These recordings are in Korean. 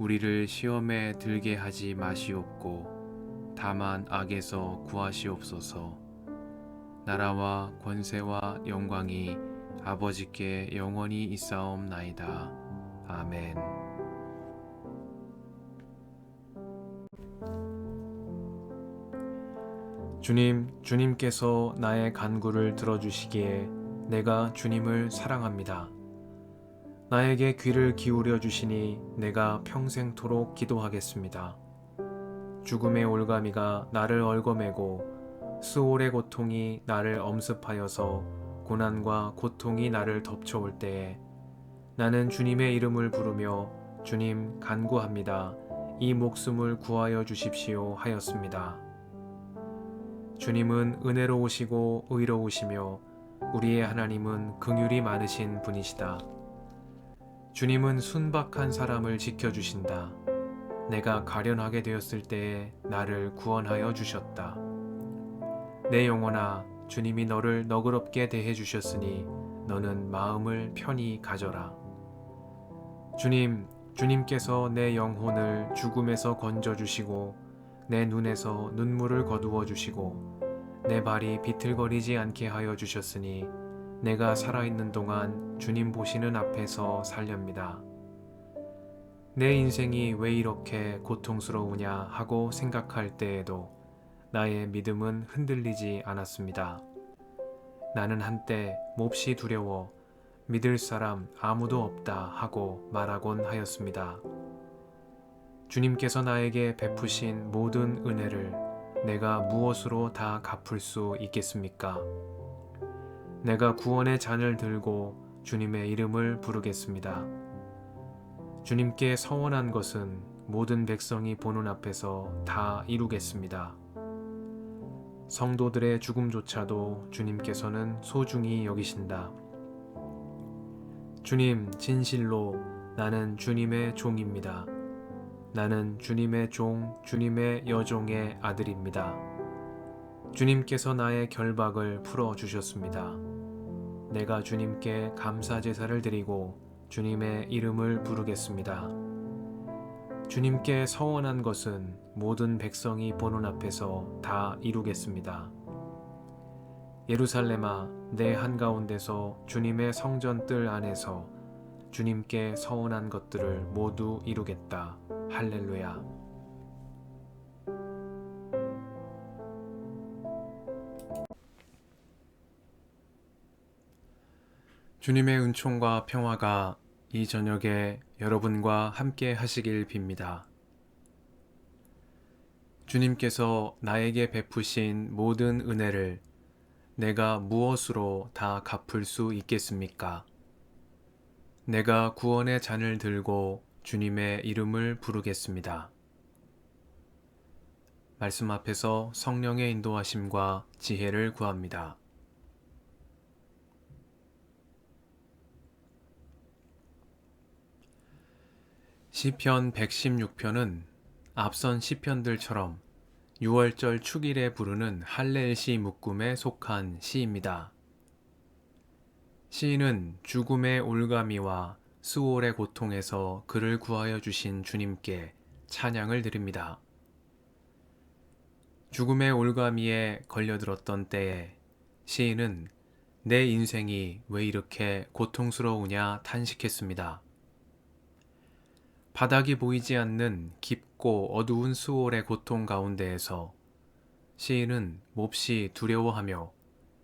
우리를 시험에 들게 하지 마시옵고 다만 악에서 구하시옵소서. 나라와 권세와 영광이 아버지께 영원히 있사옵나이다. 아멘. 주님, 주님께서 나의 간구를 들어주시기에 내가 주님을 사랑합니다. 나에게 귀를 기울여 주시니 내가 평생토록 기도하겠습니다. 죽음의 올가미가 나를 얽어매고 수월의 고통이 나를 엄습하여서 고난과 고통이 나를 덮쳐올 때에 나는 주님의 이름을 부르며 주님 간구합니다. 이 목숨을 구하여 주십시오 하였습니다. 주님은 은혜로우시고 의로우시며 우리의 하나님은 긍휼이 많으신 분이시다. 주님은 순박한 사람을 지켜주신다. 내가 가련하게 되었을 때에 나를 구원하여 주셨다. 내 영혼아, 주님이 너를 너그럽게 대해 주셨으니 너는 마음을 편히 가져라. 주님, 주님께서 내 영혼을 죽음에서 건져 주시고 내 눈에서 눈물을 거두어 주시고 내 발이 비틀거리지 않게 하여 주셨으니 내가 살아있는 동안 주님 보시는 앞에서 살렵니다. 내 인생이 왜 이렇게 고통스러우냐 하고 생각할 때에도 나의 믿음은 흔들리지 않았습니다. 나는 한때 몹시 두려워 믿을 사람 아무도 없다 하고 말하곤 하였습니다. 주님께서 나에게 베푸신 모든 은혜를 내가 무엇으로 다 갚을 수 있겠습니까? 내가 구원의 잔을 들고 주님의 이름을 부르겠습니다. 주님께 서원한 것은 모든 백성이 보는 앞에서 다 이루겠습니다. 성도들의 죽음조차도 주님께서는 소중히 여기신다. 주님, 진실로 나는 주님의 종입니다. 나는 주님의 종, 주님의 여종의 아들입니다. 주님께서 나의 결박을 풀어 주셨습니다. 내가 주님께 감사 제사를 드리고 주님의 이름을 부르겠습니다. 주님께 서원한 것은 모든 백성이 보는 앞에서 다 이루겠습니다. 예루살렘아, 내 한가운데서 주님의 성전 뜰 안에서 주님께 서원한 것들을 모두 이루겠다. 할렐루야. 주님의 은총과 평화가 이 저녁에 여러분과 함께 하시길 빕니다. 주님께서 나에게 베푸신 모든 은혜를 내가 무엇으로 다 갚을 수 있겠습니까? 내가 구원의 잔을 들고 주님의 이름을 부르겠습니다. 말씀 앞에서 성령의 인도하심과 지혜를 구합니다. 시편 116편은 앞선 시편들처럼 6월절 축일에 부르는 할렐시 묶음에 속한 시입니다. 시인은 죽음의 올가미와 수월의 고통에서 그를 구하여 주신 주님께 찬양을 드립니다. 죽음의 올가미에 걸려들었던 때에 시인은 내 인생이 왜 이렇게 고통스러우냐 탄식했습니다. 바닥이 보이지 않는 깊고 어두운 수월의 고통 가운데에서 시인은 몹시 두려워하며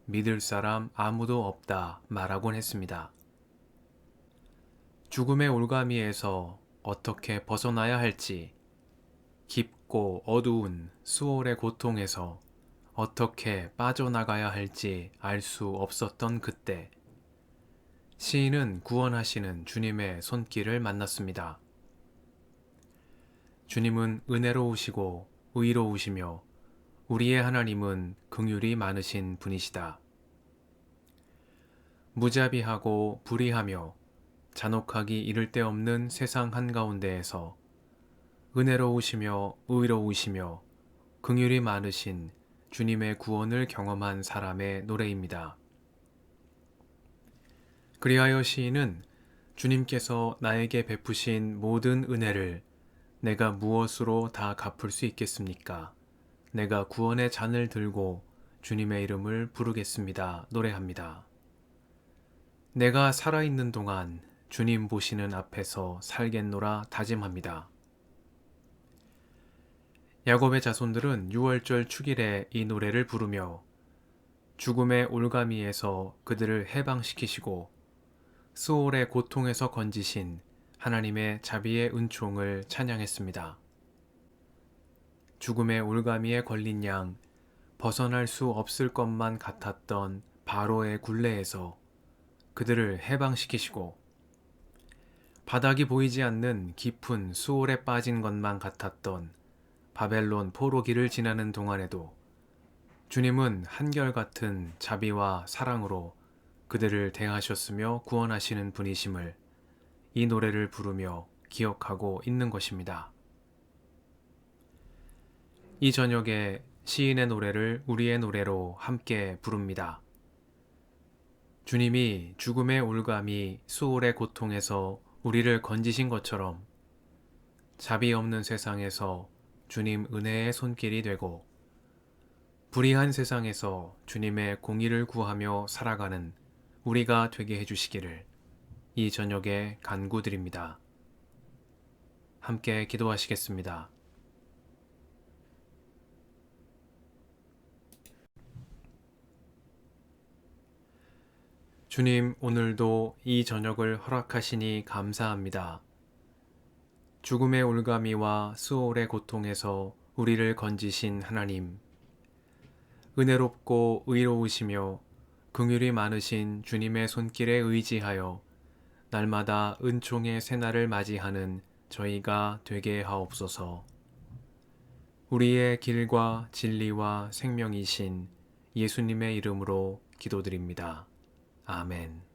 믿을 사람 아무도 없다 말하곤 했습니다. 죽음의 올가미에서 어떻게 벗어나야 할지, 깊고 어두운 수월의 고통에서 어떻게 빠져나가야 할지 알 수 없었던 그때, 시인은 구원하시는 주님의 손길을 만났습니다. 주님은 은혜로우시고 의로우시며 우리의 하나님은 긍휼이 많으신 분이시다. 무자비하고 불의하며 잔혹하기 이를 데 없는 세상 한가운데에서 은혜로우시며 의로우시며 긍휼이 많으신 주님의 구원을 경험한 사람의 노래입니다. 그리하여 시인은 주님께서 나에게 베푸신 모든 은혜를 내가 무엇으로 다 갚을 수 있겠습니까? 내가 구원의 잔을 들고 주님의 이름을 부르겠습니다. 노래합니다. 내가 살아있는 동안 주님 보시는 앞에서 살겠노라 다짐합니다. 야곱의 자손들은 6월절 축일에 이 노래를 부르며 죽음의 올가미에서 그들을 해방시키시고 수올의 고통에서 건지신 하나님의 자비의 은총을 찬양했습니다. 죽음의 올가미에 걸린 양 벗어날 수 없을 것만 같았던 바로의 굴레에서 그들을 해방시키시고 바닥이 보이지 않는 깊은 수올에 빠진 것만 같았던 바벨론 포로기를 지나는 동안에도 주님은 한결같은 자비와 사랑으로 그들을 대하셨으며 구원하시는 분이심을 이 노래를 부르며 기억하고 있는 것입니다. 이 저녁에 시인의 노래를 우리의 노래로 함께 부릅니다. 주님이 죽음의 올감이 수월의 고통에서 우리를 건지신 것처럼 자비 없는 세상에서 주님 은혜의 손길이 되고 불의한 세상에서 주님의 공의를 구하며 살아가는 우리가 되게 해주시기를 이 저녁에 간구드립니다. 함께 기도하시겠습니다. 주님, 오늘도 이 저녁을 허락하시니 감사합니다. 죽음의 올가미와 수월의 고통에서 우리를 건지신 하나님, 은혜롭고 의로우시며 긍휼이 많으신 주님의 손길에 의지하여 날마다 은총의 새날을 맞이하는 저희가 되게 하옵소서. 우리의 길과 진리와 생명이신 예수님의 이름으로 기도드립니다. 아멘.